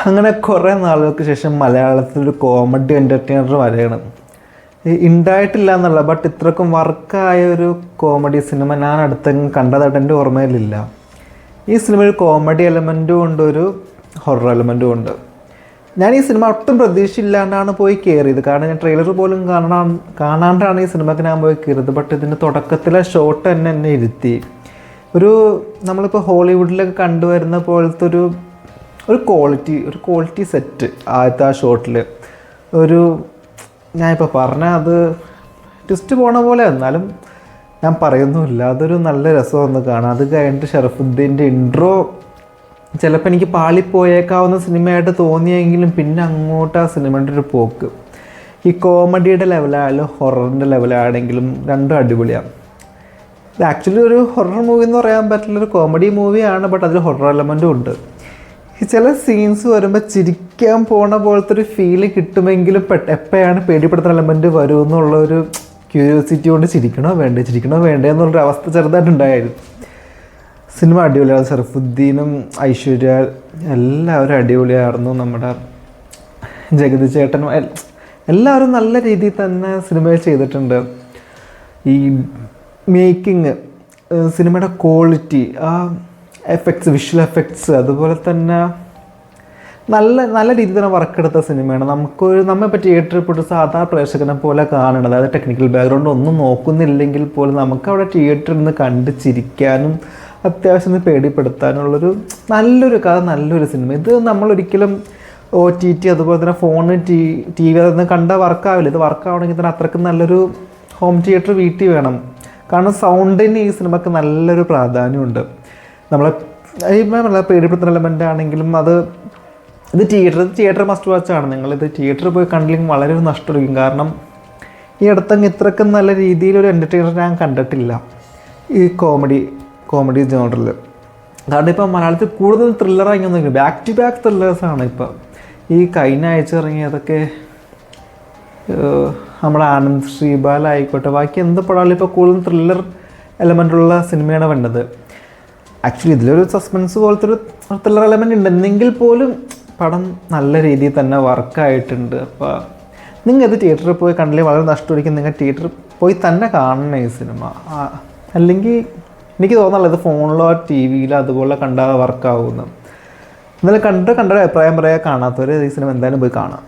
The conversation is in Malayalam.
അങ്ങനെ കുറേ നാളുകൾക്ക് ശേഷം മലയാളത്തിലൊരു കോമഡി എന്റർടൈനർ വരെയാണ്. ഉണ്ടായിട്ടില്ല എന്നല്ല ബട്ട് ഇത്രക്കും വർക്കായ ഒരു കോമഡി സിനിമ ഞാൻ അടുത്തെങ്കിലും കണ്ടതായിട്ട് എന്റെ ഓർമ്മയിലില്ല. ഈ സിനിമയിൽ കോമഡി എലമെന്റും ഉണ്ട് ഒരു ഹൊറർ എലമെന്റും ഉണ്ട്. ഞാൻ ഈ സിനിമ ഒട്ടും പ്രതീക്ഷയില്ലാണ്ടാണ് പോയി കയറിയത് കാരണം ഞാൻ ട്രെയിലർ പോലും കാണാൻ കാണാണ്ടാണ് ഈ സിനിമക്ക് ഞാൻ പോയി കയറിയത് ബട്ട് ഇതിന്റെ തുടക്കത്തിലെ ഷോട്ട് തന്നെ എന്നെ ഇരുത്തി. ഒരു നമ്മളിപ്പോൾ ഹോളിവുഡിലൊക്കെ കണ്ടുവരുന്ന പോലത്തെ ഒരു ഒരു ക്വാളിറ്റി ഒരു ക്വാളിറ്റി സെറ്റ് ആദ്യത്തെ ആ ഷോട്ടിൽ ഒരു ഞാനിപ്പോൾ പറഞ്ഞ അത് ട്വിസ്റ്റ് പോണ പോലെ എന്നാലും ഞാൻ പറയുന്നുമില്ല. അതൊരു നല്ല രസമൊന്ന് കാണാം. അത് കഴിഞ്ഞിട്ട് ഷറഫുദ്ദീന്റെ ഇൻട്രോ ചിലപ്പോൾ എനിക്ക് പാളിപ്പോയേക്കാവുന്ന സിനിമയായിട്ട് തോന്നിയെങ്കിലും പിന്നെ അങ്ങോട്ട് ആ സിനിമയുടെ ഒരു പോക്ക്. ഈ കോമഡിയുടെ ലെവലായാലും ഹൊററിന്റെ ലെവലാണെങ്കിലും രണ്ടും അടിപൊളിയാണ് ഇത് ആക്ച്വലി ഒരു ഹൊറർ മൂവി എന്ന് പറയാൻ പറ്റില്ല. ഒരു കോമഡി മൂവിയാണ് ബട്ട് അതിൽ ഹൊറർ എലമെന്റും ഉണ്ട്. ചില സീൻസ് വരുമ്പോൾ ചിരിക്കാൻ പോണ പോലത്തെ ഒരു ഫീൽ കിട്ടുമെങ്കിലും എപ്പോഴാണ് പേടിപ്പെടുത്തുന്ന എലമെന്റ് വരും എന്നുള്ള ഒരു ക്യൂരിയോസിറ്റി കൊണ്ട് ചിരിക്കണോ വേണ്ടേ? ചിരിക്കണോ വേണ്ടേ എന്നുള്ളൊരു അവസ്ഥ ചെറുതായിട്ട് ഉണ്ടായിരുന്നു. സിനിമ അടിപൊളിയാണ്. സർഫുദ്ദീനും ഐശ്വര്യ എല്ലാവരും അടിപൊളിയായിരുന്നു. നമ്മുടെ ജഗതി ചേട്ടനും എല്ലാവരും നല്ല രീതിയിൽ തന്നെ സിനിമയിൽ ചെയ്തിട്ടുണ്ട്. ഈ മേക്കിങ് സിനിമയുടെ ക്വാളിറ്റി ആ എഫക്ട്സ് വിഷ്വൽ എഫക്ട്സ് അതുപോലെ തന്നെ നല്ല നല്ല രീതിയിൽ തന്നെ വർക്കെടുത്ത സിനിമയാണ്. നമുക്കൊരു പറ്റി തിയേറ്ററിൽ തിയേറ്ററിൽപ്പെട്ട് സാധാ പ്രേക്ഷകനെ പോലെ കാണണം അതായത് ടെക്നിക്കൽ ബാക്ക്ഗ്രൗണ്ട് ഒന്നും നോക്കുന്നില്ലെങ്കിൽ പോലും നമുക്ക് അവിടെ തിയേറ്ററിൽ നിന്ന് കണ്ട് ചിരിക്കാനും അത്യാവശ്യം പേടിപ്പെടുത്താനുള്ളൊരു നല്ലൊരു കഥ നല്ലൊരു സിനിമ. ഇത് നമ്മളൊരിക്കലും ഒ ടി ടി അതുപോലെ തന്നെ ഫോണ് ടി ടി വി അതൊന്നും കണ്ട വർക്കാവില്ല ഇത് വർക്കാവണമെങ്കിൽ തന്നെ അത്രയ്ക്ക് നല്ലൊരു ഹോം തിയേറ്റർ വീട്ടിൽ വേണം. കാരണം സൗണ്ടിന് ഈ സിനിമക്ക് നല്ലൊരു പ്രാധാന്യമുണ്ട്. നമ്മളെ ഈ പേടിപ്പെടുത്തുന്ന എലമെന്റ് ആണെങ്കിലും അത് ഇത് തിയേറ്റർ തിയേറ്റർ മസ്റ്റ് വാച്ച് ആണ്. നിങ്ങളിത് തിയേറ്ററിൽ പോയി കണ്ടില്ലെങ്കിൽ വളരെ ഒരു നഷ്ടമായിരിക്കും. കാരണം ഈ അടുത്തങ്ങ് ഇത്രക്കും നല്ല രീതിയിൽ ഒരു എന്റർടൈനർ ഞാൻ കണ്ടിട്ടില്ല. ഈ കോമഡി കോമഡി ജോണറിൽ കാരണം ഇപ്പം മലയാളത്തിൽ കൂടുതൽ ത്രില്ലറായി ഒന്നും ബാക്ക് ടു ബാക്ക് ത്രില്ലേഴ്സാണ് ഇപ്പം. ഈ കഴിഞ്ഞ ആഴ്ച ഇറങ്ങിയതൊക്കെ നമ്മുടെ ആനന്ദ് ശ്രീബാൽ ആയിക്കോട്ടെ ബാക്കി എന്ത് പടമായാലും ഇപ്പോൾ കൂടുതൽ ത്രില്ലർ എലമെന്റുള്ള സിനിമയാണ് വേണ്ടത് ആക്ച്വലി ഇതിലൊരു സസ്പെൻസ് പോലത്തെ ഒരു ത്രില്ലർ എലമെന്റ് ഉണ്ടെങ്കിൽ പോലും പടം നല്ല രീതിയിൽ തന്നെ വർക്കായിട്ടുണ്ട് അപ്പോൾ നിങ്ങൾ ഇത് തിയേറ്ററിൽ പോയി കണ്ടില്ലേ? വളരെ നഷ്ടമായിരിക്കും നിങ്ങൾ തിയേറ്ററിൽ പോയി തന്നെ കാണണം ഈ സിനിമ അല്ലെങ്കിൽ എനിക്ക് തോന്നുന്നില്ല ഇത് ഫോണിലോ ടി വിയിലോ അതുപോലെ കണ്ടാൽ വർക്കാവുമെന്ന് എന്നാലും കണ്ട് കണ്ട അഭിപ്രായം പറയാൻ കാണാത്തവർ ഈ സിനിമ എന്തായാലും പോയി കാണാം.